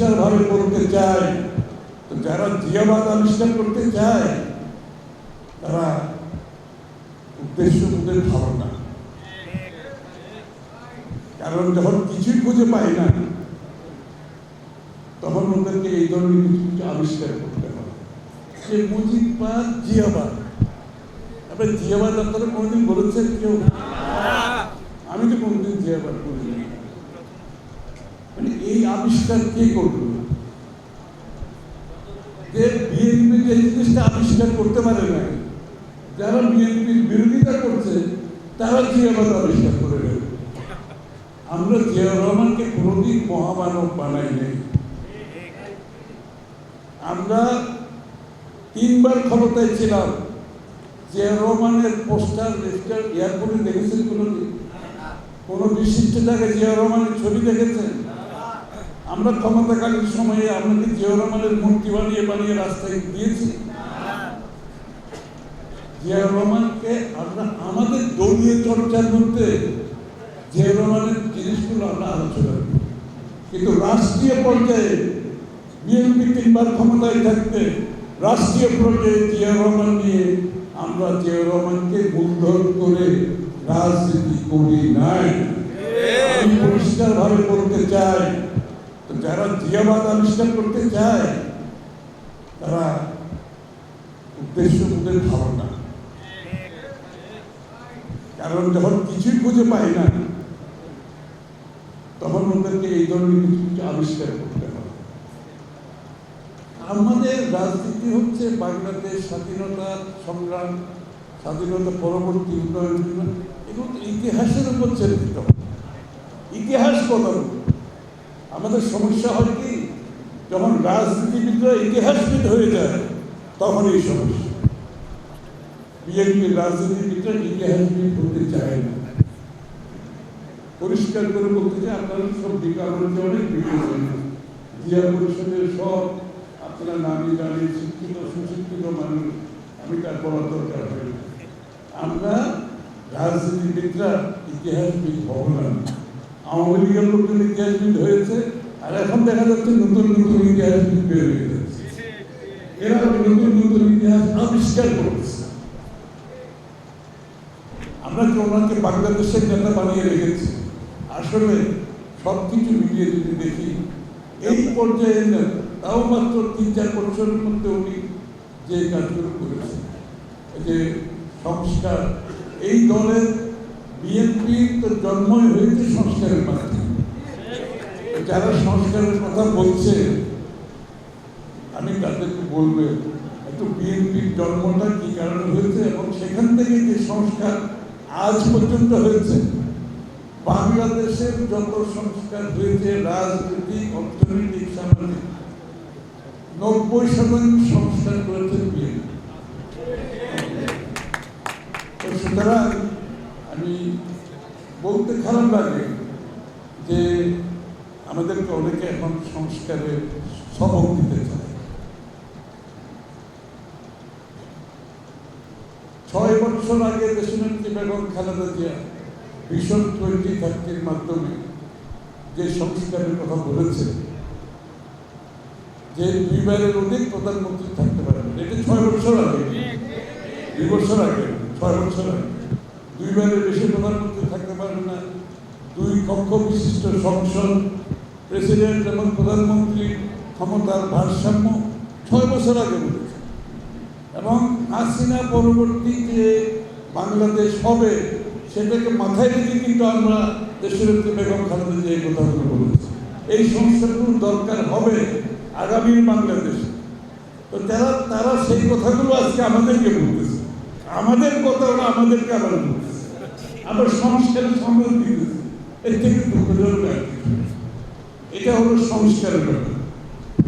পরিষ্কারভাবে বলতে চাই তো যারা জিয়াবাদ আবিষ্কার করতে চায়, তারা উদ্দেশ্য ভালো না। কারণ যখন কিছুই খুঁজে পায় না, তখন ওদেরকে এই ধরনের কিছু আবিষ্কার করতে হবে সে মুজিববাদ জিয়াবাদ। আপনি জিয়াবাদ আপনারা কোনোদিন বলেছেন কেউ? আমি তো কোনোদিন জিয়াবাদ মানে এই আবিষ্কার কে করল? যে বিএনপি যে জিনিসটা আবিষ্কার করতে পারে না যারা বিএনপির বিরোধিতা করছে, তারা জিয়াবাদ আবিষ্কার করে দেবে আমরা জিয়া রহমানকে কোনোদিন মহামানব বানাই নাই। আমরা তিনবার ক্ষমতায় ছিলাম। জিয়া রহমানের পোস্টার রেস্টার এয়ারপোর্টে দেখেছেন কোনোদিন? কোনো বিশিষ্ট জায়গায় জিয়া রহমানের ছবি দেখেছেন? আমরা ক্ষমতাকালীন সময়ে আপনাকে জিয়া মূর্তি বানিয়ে বানিয়ে রাস্তায় দিয়েছি। জিয়া আমরা আমাদের দলীয় চর্চার মধ্যে জিয়া জিনিসগুলো আমরা আলোচনা করি। কিন্তু রাষ্ট্রীয় পর্যায়ে বিএনপি তিনবার ক্ষমতায় থাকতে রাষ্ট্রীয় পর্যায়ে জিয়া রহমান নিয়ে আমরা জিয়া রহমানকে মূলধন করে রাজনীতি করি নাই। আমি পরিষ্কারভাবে বলতে চাই যারা জিয়াবাদ আবিষ্কার করতে চায়, তারা উদ্দেশ্য ওদের ভালো না। কারণ যখন কিছুই খুঁজে পায় না, তখন ওদেরকে এই ধরনের কিছু কিছু আবিষ্কার করতে হবে আমাদের রাজনীতি হচ্ছে বাংলাদেশ স্বাধীনতা সংগ্রাম, স্বাধীনতা পরবর্তী উন্নয়ন, এগুলো ইতিহাসের উপর চরিত্র ইতিহাস বদল আমাদের সমস্যা হয় কি, যখন রাজনীতিবিদরা ইতিহাসবিদ হয়ে যায়, তখন এই সমস্যা। বিএনপির রাজনীতিবিদরা ইতিহাসবিদ হতে চায় না। পরিষ্কার করে বলতে চাই, আপনারা সব বিকারণকে অনেক বিবেচন জিয়া পরিষদের সব আপনারা নামি জানি, শিক্ষিত, সুশিক্ষিত মানুষ, আমি তার বলার দরকার হয়। আমরা রাজনীতিবিদরা ইতিহাসবিদ হব না। আওয়ামী লীগের লোকজন ইতিহাসবিদ হয়েছে, আর এখন দেখা যাচ্ছে নতুন নতুন ইতিহাসবিদ বের হয়ে যাচ্ছে এরা নতুন নতুন ইতিহাস আবিষ্কার করছে। আমরা কি ওনাকে বাংলাদেশের নেতা বানিয়ে রেখেছি? আসলে সব কিছু মিলিয়ে যদি দেখি, এই পর্যায়ে তাও মাত্র তিন চার বছরের মধ্যে উনি যে কাজগুলো করেছেন যে সংস্কার, এই দলের বিএনপি তো জন্মই হয়েছে সংস্কারের মাধ্যমে যারা সংস্কারের কথা বলছে, আমি তাদেরকে বলব, একটু বিএনপির জন্মটা কি কারণে হয়েছে এবং সেখান থেকে যে সংস্কার আজ পর্যন্ত হয়েছে বাংলাদেশের যত সংস্কার হয়েছে, রাজনৈতিক, অর্থনৈতিক, সামাজিক, নব্বই শতাংশ সংস্কার করেছে বিএনপি। সুতরাং আমি বলতে খারাপ লাগে যে আমাদেরকে অনেকে এখন সংস্কারে সবক দিতে চায়। ছয় বছর আগে দেশনেত্রী বেগম খালেদা জিয়া ভীষণ টোয়েন্টি থার্টির মাধ্যমে যে সংস্কারের কথা বলেছে যে দুইবারের অধিক প্রধানমন্ত্রী থাকতে পারেন। এটা ছয় বছর আগে, দুই বছর আগে, ছয় বছর আগে। দুইবারের বেশি প্রধানমন্ত্রী থাকতে পারেন না। দুই কক্ষ বিশিষ্ট সংসদ, প্রেসিডেন্ট এবং প্রধানমন্ত্রী ক্ষমতার ভারসাম্য ছয় বছর আগে বলেছে। এবং হাসিনা পরবর্তী যে বাংলাদেশ হবে, সেটাকে মাথায় রেখে কিন্তু আমরা দেশের বেগম খালেদা যে কথাগুলো বলেছি। এই সংস্থাগুলো দরকার হবে আগামীর বাংলাদেশে। তো যারা তারা সেই কথাগুলো আজকে আমাদেরকে বলতেছে। আমাদের কথা ওরা আমাদেরকে আবার বলতেছে। আবার সংস্কারের সম্মান দিতেছে এর থেকে দুঃখজনক। এটা হলো সংস্কারের ব্যাপার